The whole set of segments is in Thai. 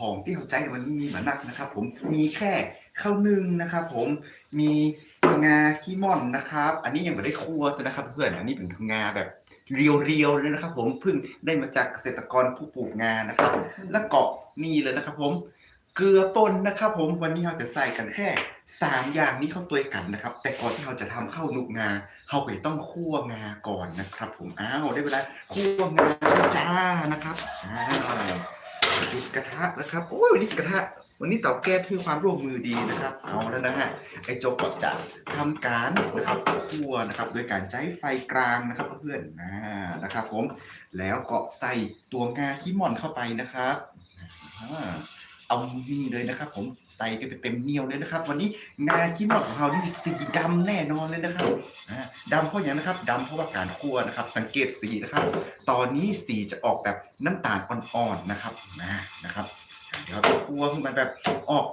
ของที่เขาใจในวันนี้มีหมานักนะครับ ผมมีแค่ข้าวนึ่งนะครับ ผมมีงาขี้ม่อนนะครับ อันนี้ยังไม่ได้คั่วตัวนะครับ เพื่อนอันนี้เป็นงาแบบเรียวๆเลยนะครับ ผมเพิ่งได้มาจากเกษตรกรผู้ปลูกงานะครับ แล้วก็นี่เลยนะครับ ผมเกลือป่นนะครับ ผมวันนี้เราจะใส่กันแค่สามอย่างนี้เข้าตัวกันนะครับ แต่ก่อนที่เราจะทำข้าวนุกงาเราก็จะต้องคั่วงาก่อนนะครับ ผมอ้าวได้เวลาคั่วงาจ้านะครับอ้าว กระทะนะครับโอ้ยวันนี้กระทะ วันนี้เตาแก๊สคือความร่วมมือดีนะครับ เอาแล้วนะฮะไอ้โจกก็จะทำการนะครับคั่วนะครับโดยการใช้ไฟกลางนะครับเพื่อนๆอ่านะครับ ผมแล้วก็ใส่ตัวงาขี้ม่อนเข้าไปนะครับเอานี่เลยนะครับ ผม ใส่กันไปเต็มเหนียวเลยนะครับ วันนี้งาขี้มอนของเรานี่สีดำแน่นอนเลยนะครับดำเพราะอย่างนะครับดำเพราะว่าการคั่วนะครับ สังเกตสีนะครับ ตอนนี้สีจะออกแบบน้ำตาลอ่อนๆนะครับนะนะครับ เดี๋ยวเราคั่วให้มันแบบออก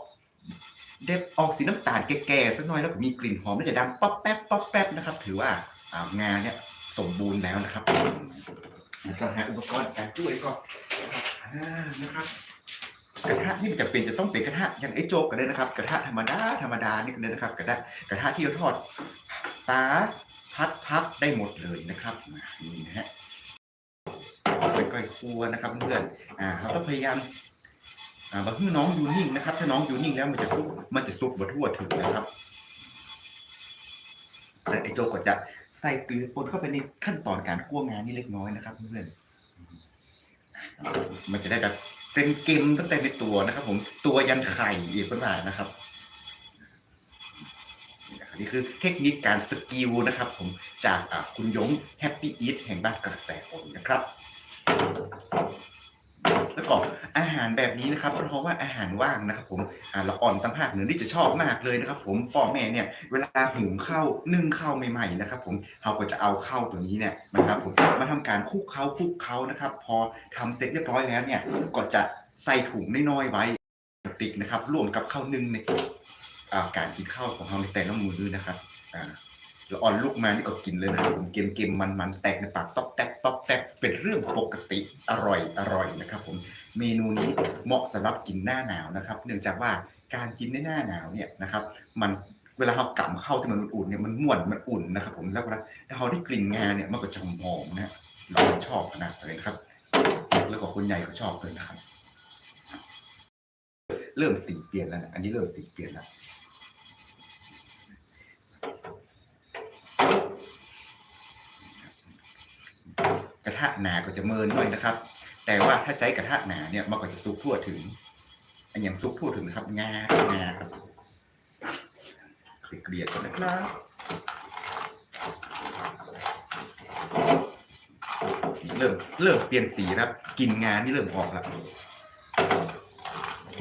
เด็บออกสีน้ำตาลแก่ๆสักหน่อยแล้วมีกลิ่นหอมแล้วจะดังป๊อปแป๊บป๊อปแป๊บนะครับ ถือว่าอ่างาเนี่ยสมบูรณ์แล้วนะครับแล้วก็หาอุปกรณ์การช่วยก็อ่านะครับ กระทะนี่มันจะเป็นจะต้องเป็นกระทะอย่างไอ้โจ๊กกันเลยนะครับ กระทะธรรมดาธรรมดานี่กันเลยนะครับ กระทะกระทะที่เราทอดตาพัดพับได้หมดเลยนะครับนี่นะฮะค่อยๆครัวนะครับเพื่อนอ่าเราต้องพยายามอ่าบางทีน้องอยู่นิ่งนะครับ ถ้าน้องอยู่นิ่งแล้วมันจะซุกมันจะซุกบทั่วถึงนะครับแต่ไอ้โจ๊กก็จะใส่เกลือปนเข้าไปในขั้นตอนการคั่วงานนี่เล็กน้อยนะครับเพื่อนมันจะได้แบบ เป็นเกมตั้งแต่ในตัวนะครับ ผมตัวยันไข่อีกประมาดนะครับนี่คือเทคนิคการสกิลนะครับ ผมจากคุณยงแฮปปี้อีทแห่งบ้านกระแสผลนะครับ แล้วก็ อาหารแบบนี้นะครับเพราะว่าอาหารว่างนะครับผมอ่าละอ่อนตั้งภาคเหนือนี่จะชอบมากเลยนะครับ ผมพ่อแม่เนี่ยเวลาหุงข้าวนึ่งข้าวใหม่ๆนะครับ ผมเราก็จะเอาข้าวตัวนี้เนี่ยนะครับผมมาทำการคลุกเคล้าคลุกเคล้านะครับ พอทำเสร็จเรียบร้อยแล้วเนี่ยก็จะใส่ถุงน้อยๆไว้ติกนะครับร่วมกับข้าวนึ่งในอาการกินข้าวของเราในแต่ละมื้อนะครับอ่า ล้วอ่อนลูกมานี่ก็กินเลยนะครับผมเกมๆมันๆแตกในปากต๊อกแตกต๊อกแตกเป็นเรื่องปกติอร่อยอร่อยนะครับ ผมเมนูนี้เหมาะสำหรับกินหน้าหนาวนะครับ เนื่องจากว่าการกินในหน้าหนาวเนี่ยนะครับ มันเวลาเรากำเข้าที่มันอุ่นๆเนี่ยมันม่วนมันอุ่นนะครับ ผมแล้วเวลาเราได้กลิ่นงาเนี่ยมันก็จะหอมๆนะเราชอบนะเลยครับ แล้วก็คนใหญ่ก็ชอบเลยนะครับ เริ่มสีเปลี่ยนแล้วนะอันนี้เริ่มสีเปลี่ยนแล้ว ระทะหนาก็จะเมินหน่อยนะครับ แต่ว่าถ้าใจกระทะหนาเนี่ยมันก็จะซุกทั่วถึงอันอย่างซุกทั่วถึงครับงางาครับเกลียดกันนะครับเริ่มเริ่มเปลี่ยนสีแล้วกลินงานนี่เริ่มออกแล้ว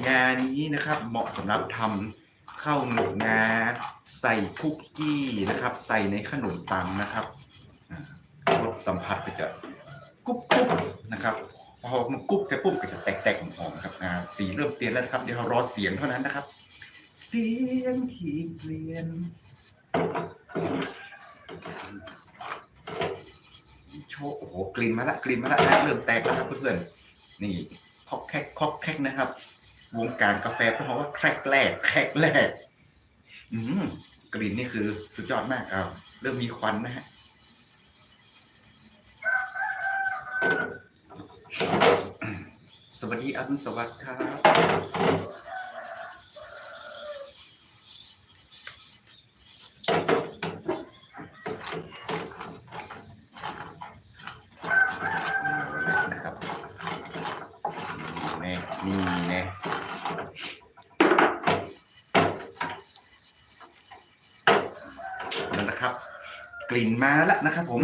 งานนี้นะครับ เหมาะสำหรับทำข้าวหนุกงาใส่คุกกี้นะครับ ใส่ในขนมปังนะครับรสสัมผัสก็จะ กรุบกรุบนะครับพอมันกรุบจะปุ๊บก็จะแตกแตกหอมๆนะครับอ่าสีเริ่มเปลี่ยนแล้วนะครับ เดี๋ยวเรารอเสียงเท่านั้นนะครับ เสียงที่เปลี่ยนโชว์โอ้โหกลิ่นมาละกลิ่นมาละนะเริ่มแตกแล้วครับเพื่อนๆนี่คอกแคกคอกแคกนะครับ วงการกาแฟเพราะว่าแครกแรกแครกแรก อืมกลิ่นนี่คือสุดยอดมากครับเริ่มมีควันนะฮะ สวัสดีอรุณสวัสดิ์ครับนะครับนี่นี่น่นั่นนะครับ กลิ่นมาแล้วนะครับ ผม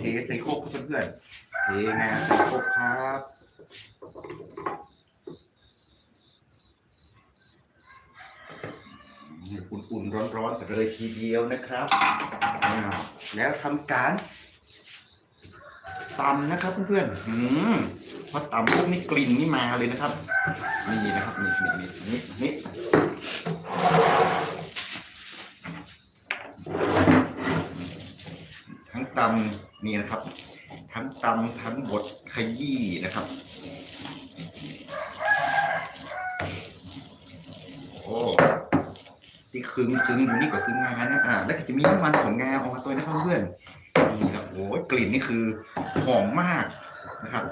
เทใส่โคกครับเพื่อนๆเทงาใส่โคกครับ อุ่นๆร้อนๆกันเลยทีเดียวนะครับ แล้วทำการตำนะครับเพื่อนๆอืมพอตำพวกนี้กลิ่นนี่มาเลยนะครับ นี่นะครับนี่นี่นี่นี่นี่ทั้งตำนี่นะครับ ทั้งตำทั้งบดขยี้นะครับ คึงคึงอยู่นี่ก็คืองานะอ่าแล้วก็จะมีน้ำมันของงาออกมาตัวนะครับเพื่อนนี่ครับโอ้ยกลิ่นนี่คือหอมมากนะครับ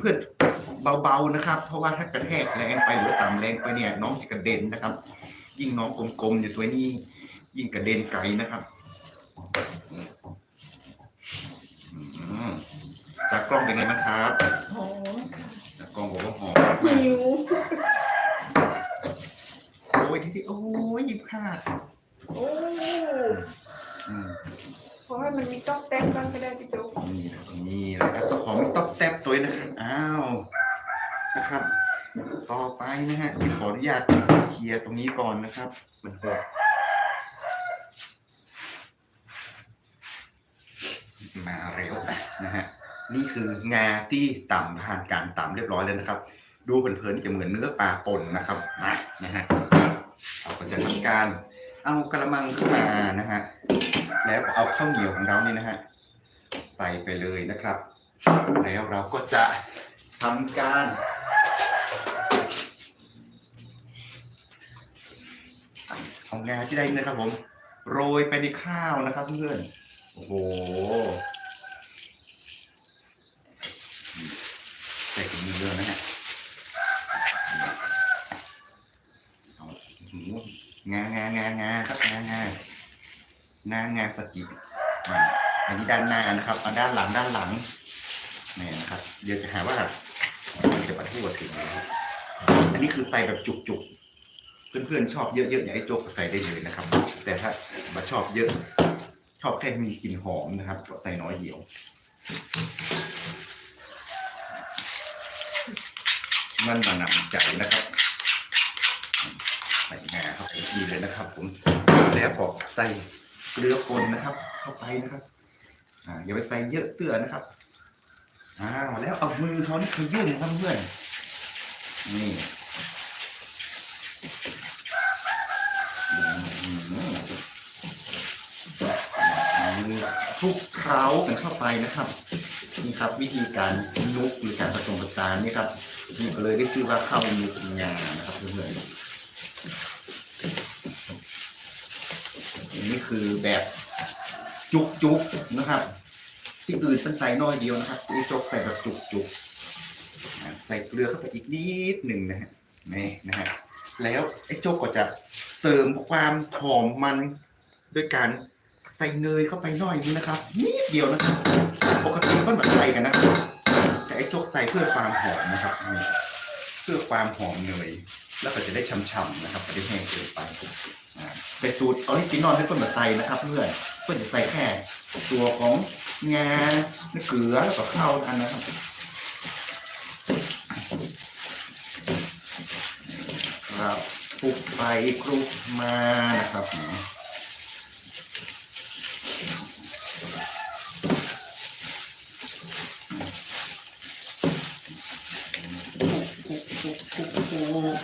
เพื่อนๆเบาๆนะครับ เพราะว่าถ้ากระแทกแรงไปหรือต่ำแรงไปเนี่ยน้องจะกระเด็นนะครับ ยิ่งน้องกลมๆอยู่ตัวนี้ ยิ่งกระเด็นไกลนะครับอืมจากกล้องเป็นไงบ้างครับหอมค่ะจากกล้องบอกว่าหอมหิว โอ้ยที่ที่โอ้ยยิบค่ะโอ้อืมเพราะว่ามันมีต๊อกแต๊กบ้างก็ได้พี่โจ๊กนี่นะนี่นะครับตัวของต๊อกแท็บตัวนะครับอ้าวนะครับ ต่อไปนะฮะขออนุญาตเคลียร์ตรงนี้ก่อนนะครับ มันหกมาเร็วนะฮะนี่คืองาที่ต่ำผ่านการต่ำเรียบร้อยแล้วนะครับ ดูเผินๆนี่จะเหมือนเนื้อปลาป่นนะครับนะนะฮะเราก็ จะทำการเอากระมังขึ้นมานะฮะแล้วเอาข้าวเหนียวของเรานี่นะฮะใส่ไปเลยนะครับ แล้วเราก็จะทำการเอางาที่ได้นะครับผม โรยไปในข้าวนะครับเพื่อนโอ้โหใส่ถุงมือเลยนะฮะเอาหือ งางางางาครับงางางางาสกิบอันนี้ด้านหน้านะครับเอาด้านหลังด้านหลังนี่นะครับ เดี๋ยวจะหาว่าจะประทั่วถึงนะครับอันนี้คือใส่แบบจุกๆ เพื่อนๆชอบเยอะๆอย่างไอ้โจ๊กใส่ได้เลยนะครับ แต่ถ้ามาชอบเยอะ ชอบแค่มีกลิ่นหอมนะครับก็ใส่น้อยเดียวมันมานำใจนะครับ ใส่งาเข้าไปดีเลยนะครับ ผมแล้วก็ใส่เกลือป่นนะครับ เข้าไปนะครับ อ่าอย่าไปใส่เยอะเตื้อนะครับอ้าแล้วเอามือเขานี่ขยื่นครับเพื่อนนี่อืมคลุกเคล้ากันเข้าไปนะครับนี่ครับ วิธีการนุกหรือการผสมผสานนี่ครับนี่ก็เลยได้ชื่อว่าข้าวนุกงานะครับเพื่อนๆ นี่คือแบบจุกๆนะครับ ที่อื่นเป็นใส่น้อยเดียวนะครับนี่จกใส่แบบจุกๆอ่าใส่เกลือเข้าไปอีกนิดหนึ่งนะฮะนี่นะฮะแล้วไอ้โจ๊กก็จะเสริมความหอมมันด้วยการใส่เนยเข้าไปหน่อยนึงนะครับนิดเดียวนะครับปกติมันเหมือนใส่กันนะแต่ไอ้โจ๊กใส่เพื่อความหอมนะครับเพื่อความหอมเนย แล้วก็จะได้ช่ำๆนะครับไม่ได้แห้งเกินไปเป็นสูตรออริจินอลให้เพื่อนมาใส่นะครับ เพื่อนเพื่อนจะใส่แค่ตัวของงาเกลือแล้วก็ข้าวอันนะครับครับคลุกไปคลุกมานะครับคลุกคลุกคลุกคลุกคลุก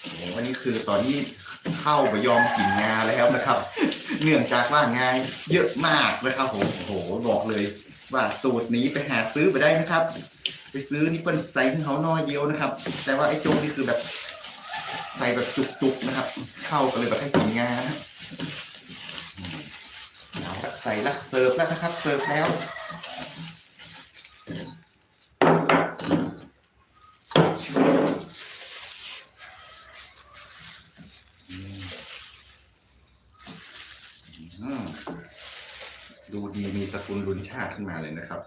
โอ้วันนี้ คือตอนนี้เข้าไปยอมกินงาแล้วนะครับ เนื่องจากว่างานเยอะมากนะครับผมโอ้โหบอกเลย ว่าสูตรนี้ไปหาซื้อไปได้นะครับ ไปซื้อนี่เป็นใส่ให้เขาน้อยเดียวนะครับ แต่ว่าไอ้โจ๊กนี่คือแบบ ใส่แบบจุกๆนะครับ เข้ากันเลยแบบให้กินงานะอืมเอาใส่ละเสิร์ฟแล้วนะครับ เสิร์ฟแล้ว อืม ดูดีมีสกุลรุนชาติขึ้นมาเลยนะครับ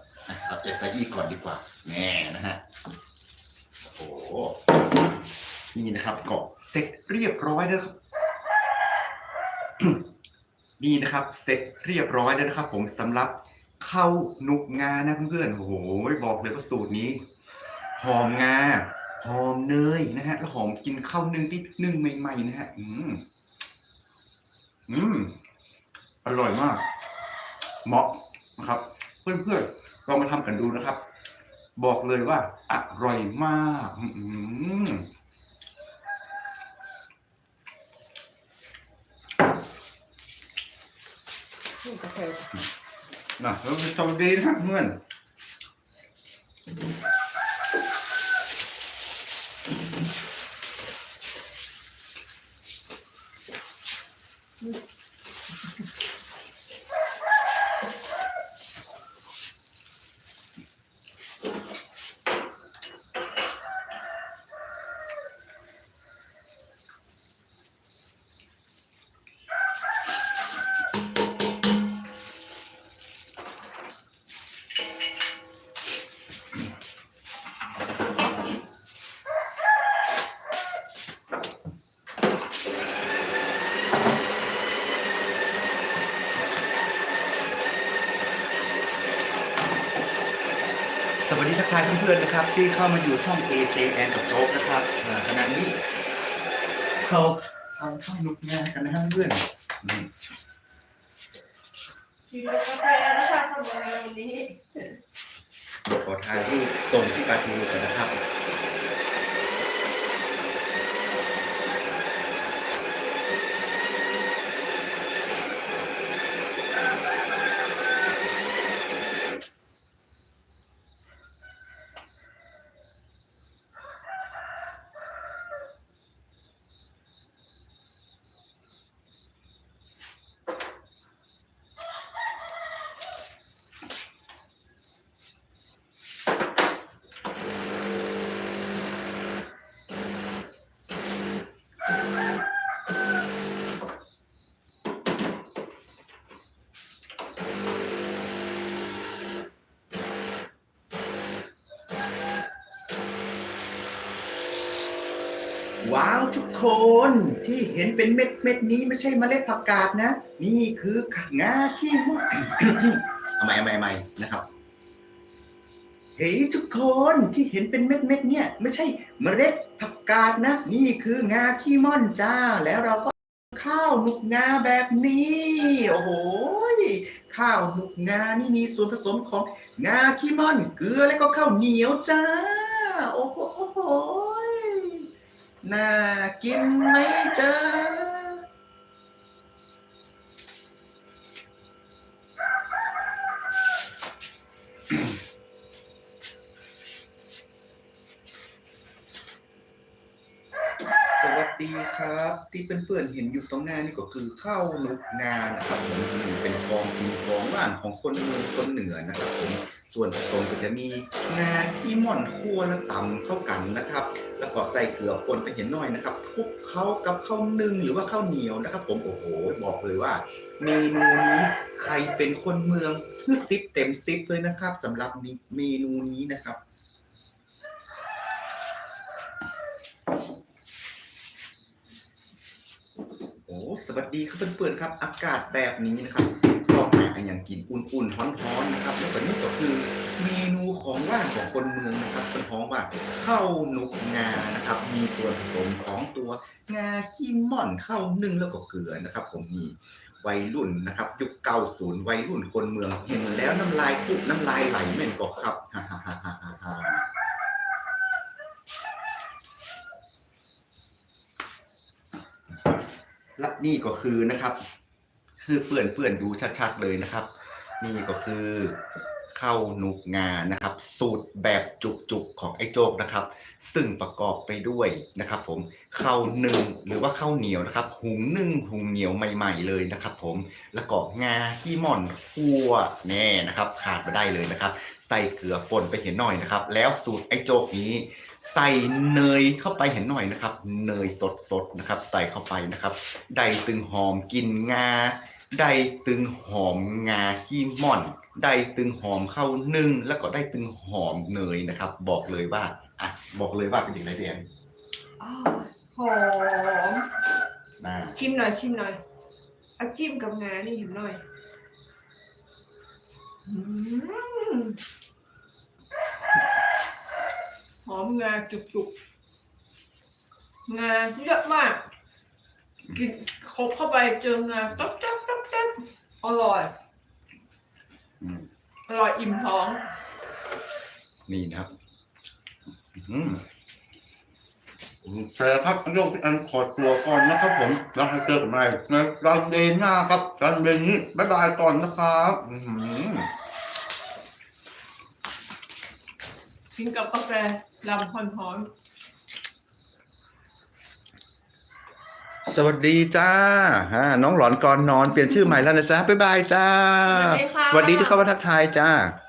เอาเอสไอีก่อนดีกว่า แน่นะฮะ โอ้โห นี่นะครับก็เสร็จเรียบร้อยแล้วครับ นี่นะครับ เสร็จเรียบร้อยแล้วนะครับ ผมสำหรับข้าวนุกงานะเพื่อนๆ โอ้โห บอกเลยว่าสูตรนี้ หอมงา หอมเนยนะฮะแล้วหอมกินข้าวนึ่งที่นึ่งใหม่ๆนะฮะอืมอืมอร่อยมาก เหมาะนะครับ เพื่อนๆลองมาทำกันดูนะครับ บอกเลยว่า อร่อยมากอืมนี่กาแฟนะแล้วสวัสดีนะครับเพื่อน ทายเพื่อนๆนะครับ ที่เข้ามาอยู่ช่อง AJ แอนกับโจ๊กนะครับอ่าขณะนี้เราทำข้าวนุกงานกันนะครับเพื่อนนี่กินกาแฟนะคะทำอะไรวันนี้เดี๋ยวขอถ่ายรูปส่งที่ปาทูกันนะครับ ว้าวทุกคนที่เห็นเป็นเม็ดเม็ดนี้ไม่ใช่เมล็ดผักกาดนะ นี่คืองาขี้ม่อนเอาใหม่เอาใหม่เอาใหม่นะครับเฮ้ยทุกคนที่เห็นเป็นเม็ดเม็ดเนี่ย ไม่ใช่เมล็ดผักกาดนะ นี่คืองาขี้ม่อนจ้า แล้วเราก็ข้าวหนุกงาแบบนี้โอ้โหข้าวหนุกงานี่มีส่วนผสมของงาขี้ม่อนเกลือแล้วก็ข้าวเหนียวจ้า โอ้โห น่ากินไหมจ้าสวัสดีครับ ที่เพื่อนๆเห็นอยู่ตรงหน้านี่ก็คือข้าวนุกงานะครับผมเป็นของกินของว่านของคนเมืองคนเหนือนะครับผม ส่วนผสมก็จะมีงาขี้ม่อนคั่วและตำเข้ากันนะครับ แล้วก็ใส่เกลือป่นไปเห็นหน่อยนะครับคลุกเข้ากับข้าวนึ่งหรือว่าข้าวเหนียวนะครับ ผมโอ้โหบอกเลยว่าเมนูนี้ใครเป็นคนเมืองคือซิปเต็มซิปเลยนะครับสำหรับเมนูนี้นะครับโอ้สวัสดีครับเพื่อนๆครับ อากาศแบบนี้นะครับาอย่างกินอุ่นๆร้อนๆนะครับแล้วก็นี่ก็คือเมนูของว่างของคนเมืองนะครับเป็นท้องว่าข้าวหนุกงานะครับ มีส่วนผสมของตัวงาขี้ม่อนข้าวนึ่งแล้วก็เกลือนะครับ ผมมีวัยรุ่นนะครับ ยุคเก้าศูนย์วัยรุ่นคนเมืองเห็นแล้วน้ำลายปุบน้ำลายไหลเหม็นก็ครับฮ่าฮ่าฮ่าฮ่าฮ่าฮ่าและนี่ก็คือนะครับ คือเปื่อนเปื่อนๆดูชัด ๆ เลยนะครับ นี่ก็คือ ข้าวหนุกงานะครับ สูตรแบบจุกๆของไอ้โจกนะครับ ซึ่งประกอบไปด้วยนะครับ ผมข้าวนึ่งหรือว่าข้าวเหนียวนะครับ หุงนึ่งหุงเหนียวใหม่ ๆ เลยนะครับ ผมแล้วก็งาขี้ม่อนคั่วแน่นะครับ ขาดไม่ได้เลยนะครับ ใส่เกลือป่นไปเห็นหน่อยนะครับ แล้วสูตรไอ้โจกนี้ ใส่เนยเข้าไปเห็นหน่อยนะครับ เนยสดๆนะครับ ใส่เข้าไปนะครับ ได้ตึงหอมกินงาได้ตึงหอมงาขี้ม่อน ได้ตึงหอมข้าวนึ่งแล้วก็ได้ตึงหอมเนยนะครับ บอกเลยว่าอะบอกเลยว่าเป็นอย่างไรเดียนอ้าวหอมนะชิมหน่อยชิมหน่อยเอาจิ้มกับงานี่เห็นหน่อยอืมหอมงาจุกๆงาเยอะมาก กินครบเข้าไปเจองาต๊บต๊บต๊บต๊บอร่อยอืม อร่อยอิ่มท้อง นี่นะครับอืมแต่ครับโยกอันขอตัวก่อนนะครับผมแล้วให้เจอกันใหม่ในรันเดย์หน้าครับรันเดย์นี้บ๊ายบายก่อนนะครับอื้อหือกินกับกาแฟลำพอนพร้อม สวัสดีจ้าฮะน้องหลอนก่อนนอนเปลี่ยนชื่อใหม่แล้วนะจ๊ะบ๊ายบายจ้าสวัสดีค่ะ สวัสดีที่เข้ามาทักทายจ้าส